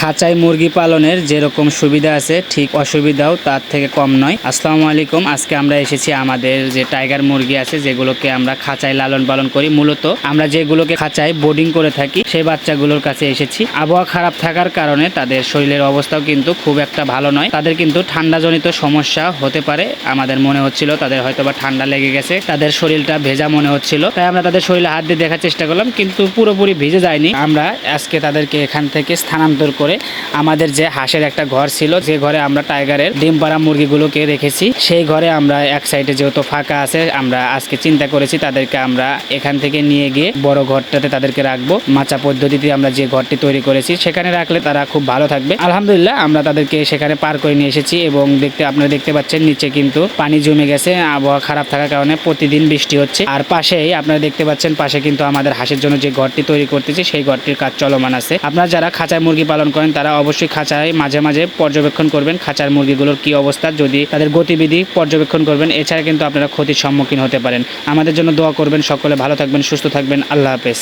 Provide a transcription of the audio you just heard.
খাঁচায় মুরগি পালনের যেরকম সুবিধা আছে, ঠিক অসুবিধাও তার থেকে কম নয়। আসসালামু আলাইকুম, আজকে আমরা এসেছি আমাদের যে টাইগার মুরগি আছে, যেগুলোকে আমরা খাঁচায় লালন পালন করি। মূলত আমরা যেগুলোকে খাঁচায় বোর্ডিং করে থাকি, সেই বাচ্চাগুলোর কাছে এসেছি। আবহাওয়া খারাপ থাকার কারণে তাদের শরীরের অবস্থাও কিন্তু খুব একটা ভালো নয়। তাদের কিন্তু ঠান্ডাজনিত সমস্যা হতে পারে, আমাদের মনে হচ্ছিল তাদের হয়তো বা ঠান্ডা লেগে গেছে, তাদের শরীরটা ভেজা মনে হচ্ছিল। তাই আমরা তাদের শরীরে হাত দিয়ে দেখার চেষ্টা করলাম, কিন্তু পুরোপুরি ভিজে যায়নি। আমরা আজকে তাদেরকে এখান থেকে স্থানান্তর করে আমাদের যে হাঁসের একটা ঘর ছিল, যে ঘরে আমরা টাইগারের ডিম পাড়া মুরগিগুলোকে রেখেছি, সেই ঘরে আমরা এক সাইডে যেহেতু ফাঁকা আছে, আমরা আজকে চিন্তা করেছি তাদেরকে আমরা এখান থেকে নিয়ে গিয়ে বড় ঘরটাতে তাদেরকে রাখব। মাচা পদ্ধতিতে আমরা যে ঘরটি তৈরি করেছি, সেখানে রাখলে তারা খুব ভালো থাকবে। আলহামদুলিল্লাহ, আমরা তাদেরকে সেখানে পার করে নিয়ে এসেছি এবং দেখতে, আপনারা দেখতে পাচ্ছেন নিচে কিন্তু পানি জমে গেছে, আবহাওয়া খারাপ থাকার কারণে প্রতিদিন বৃষ্টি হচ্ছে। আর পাশেই আপনারা দেখতে পাচ্ছেন, পাশে কিন্তু আমাদের হাঁসের জন্য যে ঘরটি তৈরি করতেছি, সেই ঘরটির কাজ চলমান আছে। আপনারা যারা খাঁচায় মুরগি পালন করেন, তারা অবশ্যই খাঁচায় মাঝে মাঝে পর্যবেক্ষণ করবেন খাঁচার মুরগিগুলোর কি অবস্থা, যদি তাদের গতিবিধি পর্যবেক্ষণ করবেন। এছাড়া কিন্তু আপনারা ক্ষতির সম্মুখীন হতে পারেন। আমাদের জন্য দোয়া করবেন সকলে, ভালো থাকবেন, সুস্থ থাকবেন, আল্লাহ হাফেজ।